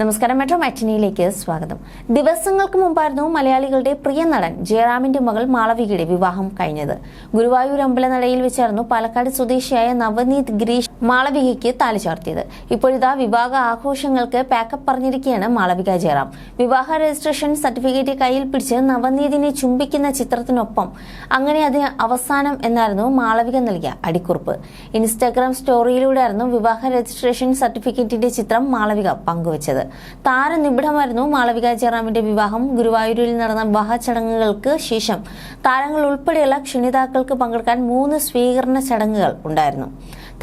നമസ്കാരം. മെട്രോ മാറ്റിനിയിലേക്ക് സ്വാഗതം. ദിവസങ്ങൾക്ക് മുമ്പായിരുന്നു മലയാളികളുടെ പ്രിയ നടൻ ജയറാമിന്റെ മകൾ മാളവികയുടെ വിവാഹം കഴിഞ്ഞത്. ഗുരുവായൂർ അമ്പലനടയിൽ വെച്ചായിരുന്നു പാലക്കാട് സ്വദേശിയായ നവനീത് ഗിരീഷ് മാളവികയ്ക്ക് താലി ചാർത്തിയത്. ഇപ്പോഴിതാ വിവാഹ ആഘോഷങ്ങൾക്ക് പാക്കപ്പ് പറഞ്ഞിരിക്കുകയാണ് മാളവിക ജയറാം. വിവാഹ രജിസ്ട്രേഷൻ സർട്ടിഫിക്കറ്റ് കയ്യിൽ പിടിച്ച് നവനീതിനെ ചുംബിക്കുന്ന ചിത്രത്തിനൊപ്പം അങ്ങനെ അതിന് അവസാനം എന്നായിരുന്നു മാളവിക നൽകിയ അടിക്കുറിപ്പ്. ഇൻസ്റ്റാഗ്രാം സ്റ്റോറിയിലൂടെയായിരുന്നു വിവാഹ രജിസ്ട്രേഷൻ സർട്ടിഫിക്കറ്റിന്റെ ചിത്രം മാളവിക പങ്കുവച്ചത്. താരനിബിഡമായിരുന്നു മാളവിക ജയറാമിന്റെ വിവാഹം. ഗുരുവായൂരിൽ നടന്ന വിവാഹ ചടങ്ങുകൾക്ക് ശേഷം താരങ്ങൾ ഉൾപ്പെടെയുള്ള ക്ഷണിതാക്കൾക്ക് പങ്കെടുക്കാൻ മൂന്ന് സ്വീകരണ ചടങ്ങുകൾ ഉണ്ടായിരുന്നു.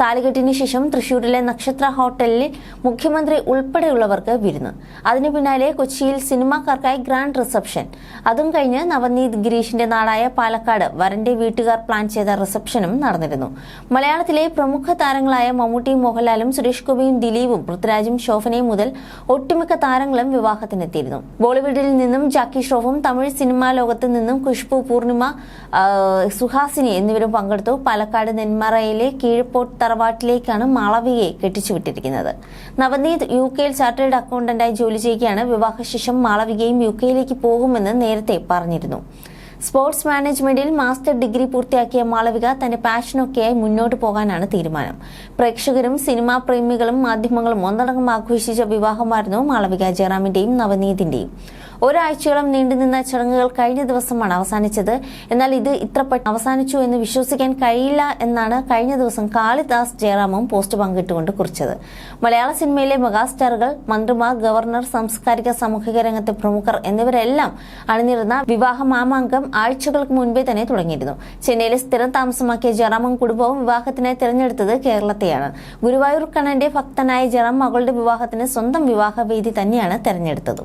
താലികെട്ടിന് ശേഷം തൃശൂരിലെ നക്ഷത്ര ഹോട്ടലിൽ മുഖ്യമന്ത്രി ഉൾപ്പെടെയുള്ളവർക്ക് വിരുന്ന്. അതിനു പിന്നാലെ കൊച്ചിയിൽ സിനിമാക്കാർക്കായി ഗ്രാൻഡ് റിസപ്ഷൻ. അതും കഴിഞ്ഞ് നവനീത് ഗിരീഷിന്റെ നാടായ പാലക്കാട് വരന്റെ വീട്ടുകാർ പ്ലാൻ ചെയ്ത റിസപ്ഷനും നടന്നിരുന്നു. മലയാളത്തിലെ പ്രമുഖ താരങ്ങളായ മമ്മൂട്ടിയും മോഹൻലാലും സുരേഷ് ഗോപിയും ദിലീപും പൃഥ്വിരാജും ശോഭനയും മുതൽ ഒട്ടുമിക്ക താരങ്ങളും വിവാഹത്തിനെത്തിയിരുന്നു. ബോളിവുഡിൽ നിന്നും ജാക്കി ഷ്രോഫും തമിഴ് സിനിമാ ലോകത്ത് നിന്നും ഖുഷ്ബു പൂർണിമ സുഹാസിനി എന്നിവരും പങ്കെടുത്തു. പാലക്കാട് നെന്മറയിലെ കീഴ്പോട്ട് തറവാട്ടിലേക്കാണ് മാളവികയെ കെട്ടിച്ചുവിട്ടിരിക്കുന്നത്. നവനീത് യു കെയിൽ ചാർട്ടേഡ് അക്കൗണ്ടന്റായി ജോലി ചെയ്യുകയാണ്. വിവാഹശേഷം മാളവികയും യു കെയിലേക്ക് പോകുമെന്ന് നേരത്തെ പറഞ്ഞിരുന്നു. സ്പോർട്സ് മാനേജ്മെന്റിൽ മാസ്റ്റർ ഡിഗ്രി പൂർത്തിയാക്കിയ മാളവിക തന്റെ പാഷനൊക്കെയായി മുന്നോട്ട് പോകാനാണ് തീരുമാനം. പ്രേക്ഷകരും സിനിമാ പ്രേമികളും മാധ്യമങ്ങളും ഒന്നടങ്കം ആഘോഷിച്ച വിവാഹമായിരുന്നു മാളവിക ജയറാമിന്റെയും നവനീതിന്റെയും. ഒരാഴ്ചയോളം നീണ്ടുനിന്ന ചടങ്ങുകൾ കഴിഞ്ഞ ദിവസമാണ് അവസാനിച്ചത്. എന്നാൽ ഇത് ഇത്ര അവസാനിച്ചു എന്ന് വിശ്വസിക്കാൻ കഴിയില്ല എന്നാണ് കഴിഞ്ഞ ദിവസം കാളിദാസ് ജയറാമും പോസ്റ്റ് പങ്കിട്ടുകൊണ്ട് കുറിച്ചത്. മലയാള സിനിമയിലെ മെഗാസ്റ്റാറുകൾ മന്ത്രിമാർ ഗവർണർ സാംസ്കാരിക സാമൂഹിക രംഗത്തെ പ്രമുഖർ എന്നിവരെല്ലാം അണിനിരുന്ന വിവാഹ മാമാങ്കം ആഴ്ചകൾക്ക് മുൻപേ തന്നെ തുടങ്ങിയിരുന്നു. ചെന്നൈയിലെ സ്ഥിരം താമസമാക്കിയ ജയറാമും കുടുംബവും വിവാഹത്തിനായി തിരഞ്ഞെടുത്തത് കേരളത്തെയാണ്. ഗുരുവായൂർ കണ്ണന്റെ ഭക്തനായ ജയറാം മകളുടെ വിവാഹത്തിന് സ്വന്തം വിവാഹവേദി തന്നെയാണ് തെരഞ്ഞെടുത്തത്.